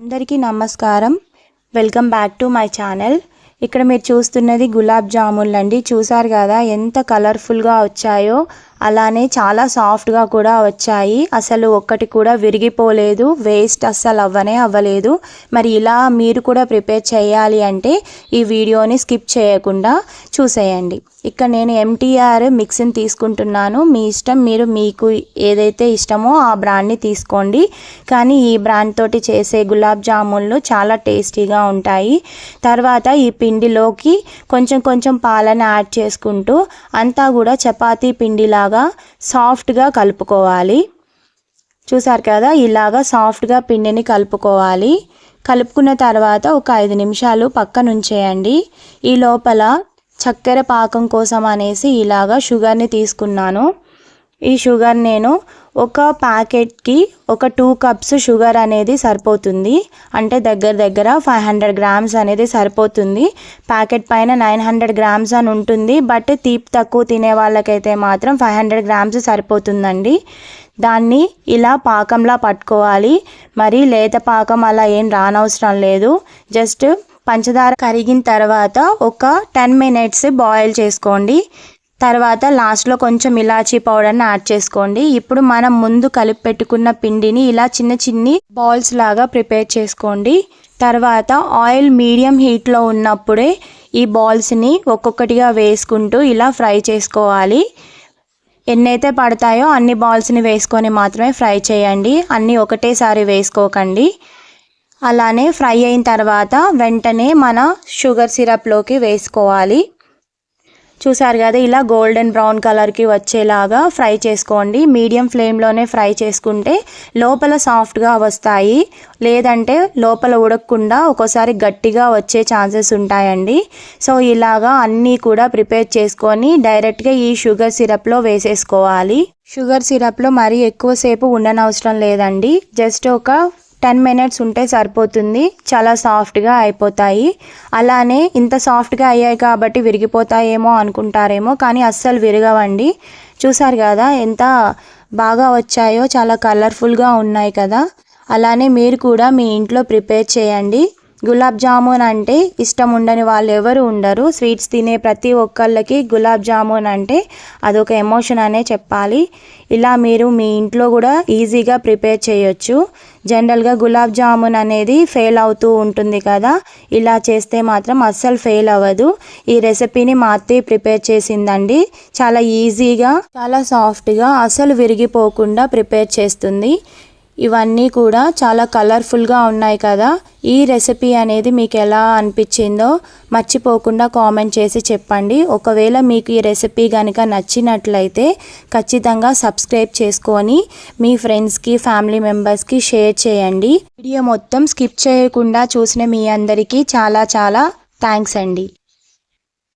అందరికీ నమస్కారం. Welcome back to my channel. ఇక్కడ మీరు చూస్తున్నది గులాబ్ జామున్లు అండి చూసారు కదా ఎంత కలర్ఫుల్గా వచ్చాయో. అలానే చాలా సాఫ్ట్గా కూడా వచ్చాయి. అసలు ఒక్కటి కూడా విరిగిపోలేదు. వేస్ట్ అస్సలు అవ్వనే అవ్వలేదు. మరి ఇలా మీరు కూడా ప్రిపేర్ చేయాలి అంటే ఈ వీడియోని స్కిప్ చేయకుండా చూసేయండి. ఇక్కడ నేను ఎంటీఆర్ మిక్సీని తీసుకుంటున్నాను. మీ ఇష్టం మీరు మీకు ఏదైతే ఇష్టమో ఆ బ్రాండ్ని తీసుకోండి. కానీ ఈ బ్రాండ్ తోటి చేసే గులాబ్ జామున్లు చాలా టేస్టీగా ఉంటాయి. తర్వాత ఈ పిండిలోకి కొంచెం కొంచెం పాలను యాడ్ చేసుకుంటూ అంతా కూడా చపాతీ పిండిలాగా సాఫ్ట్గా కలుపుకోవాలి. చూసారు కదా ఇలాగా సాఫ్ట్గా పిండిని కలుపుకోవాలి. కలుపుకున్న తర్వాత ఒక ఐదు నిమిషాలు పక్కన ఉంచేయండి. ఈ లోపల చక్కెర పాకం కోసం అనేసి ఇలాగా షుగర్ని తీసుకున్నాను. ఈ షుగర్ నేను ఒక ప్యాకెట్కి ఒక టూ కప్స్ షుగర్ అనేది సరిపోతుంది. అంటే దగ్గర దగ్గర ఫైవ్ హండ్రెడ్ గ్రామ్స్ అనేది సరిపోతుంది. ప్యాకెట్ పైన నైన్ హండ్రెడ్ గ్రామ్స్ అని ఉంటుంది. బట్ తీపి తక్కువ తినే వాళ్ళకైతే మాత్రం ఫైవ్ హండ్రెడ్ గ్రామ్స్ సరిపోతుందండి. దాన్ని ఇలా పాకంలా పట్టుకోవాలి. మరి లేత పాకం అలా ఏం రానవసరం లేదు. జస్ట్ పంచదార కరిగిన తర్వాత ఒక టెన్ మినిట్స్ బాయిల్ చేసుకోండి. తర్వాత లాస్ట్లో కొంచెం ఇలాచీ పౌడర్ని యాడ్ చేసుకోండి. ఇప్పుడు మనం ముందు కలిపి పెట్టుకున్న పిండిని ఇలా చిన్న చిన్ని బాల్స్ లాగా ప్రిపేర్ చేసుకోండి. తర్వాత ఆయిల్ మీడియం హీట్లో ఉన్నప్పుడే ఈ బాల్స్ని ఒక్కొక్కటిగా వేసుకుంటూ ఇలా ఫ్రై చేసుకోవాలి. ఎన్నైతే పడతాయో అన్ని బాల్స్ని వేసుకొని మాత్రమే ఫ్రై చేయండి. అన్నీ ఒకటేసారి వేసుకోకండి. అలానే ఫ్రై అయిన తర్వాత వెంటనే మన షుగర్ సిరప్లోకి వేసుకోవాలి. చూసారు కదా ఇలా గోల్డెన్ బ్రౌన్ కలర్కి వచ్చేలాగా ఫ్రై చేసుకోండి. మీడియం ఫ్లేమ్లోనే ఫ్రై చేసుకుంటే లోపల సాఫ్ట్గా వస్తాయి. లేదంటే లోపల ఉడకకుండా ఒక్కోసారి గట్టిగా వచ్చే ఛాన్సెస్ ఉంటాయండి. సో ఇలాగా అన్నీ కూడా ప్రిపేర్ చేసుకొని డైరెక్ట్గా ఈ షుగర్ సిరప్లో వేసేసుకోవాలి. షుగర్ సిరప్లో మరీ ఎక్కువసేపు ఉండనవసరం లేదండి. జస్ట్ ఒక టెన్ మినిట్స్ ఉంటే సరిపోతుంది. చాలా సాఫ్ట్గా అయిపోతాయి. అలానే ఇంత సాఫ్ట్గా అయ్యాయి కాబట్టి విరిగిపోతాయేమో అనుకుంటారేమో కానీ అస్సలు విరగవండి. చూసారు కదా ఎంత బాగా వచ్చాయో చాలా కలర్ఫుల్గా ఉన్నాయి కదా. అలానే మీరు కూడా మీ ఇంట్లో ప్రిపేర్ చేయండి. గులాబ్ జామున్ అంటే ఇష్టం ఉండని వాళ్ళు ఎవరు ఉండరు. స్వీట్స్ తినే ప్రతి ఒక్కళ్ళకి గులాబ్ జామున్ అంటే అదొక ఎమోషన్ అనే చెప్పాలి. ఇలా మీరు మీ ఇంట్లో కూడా ఈజీగా ప్రిపేర్ చేయొచ్చు. జనరల్గా గులాబ్ జామున్ అనేది ఫెయిల్ అవుతూ ఉంటుంది కదా. ఇలా చేస్తే మాత్రం అస్సలు ఫెయిల్ అవ్వదు. ఈ రెసిపీని మా అత్తయ్య ప్రిపేర్ చేసిందండి. చాలా ఈజీగా చాలా సాఫ్ట్గా అసలు విరిగిపోకుండా ప్రిపేర్ చేస్తుంది. ఇవన్నీ కూడా చాలా కలర్ఫుల్గా ఉన్నాయి కదా. ఈ రెసిపీ అనేది మీకు ఎలా అనిపించిందో మర్చిపోకుండా కామెంట్ చేసి చెప్పండి. ఒకవేళ మీకు ఈ రెసిపీ కనుక నచ్చినట్లయితే ఖచ్చితంగా సబ్స్క్రైబ్ చేసుకొని మీ ఫ్రెండ్స్కి ఫ్యామిలీ మెంబర్స్కి షేర్ చేయండి. వీడియో మొత్తం స్కిప్ చేయకుండా చూసిన మీ అందరికీ చాలా చాలా థ్యాంక్స్ అండి.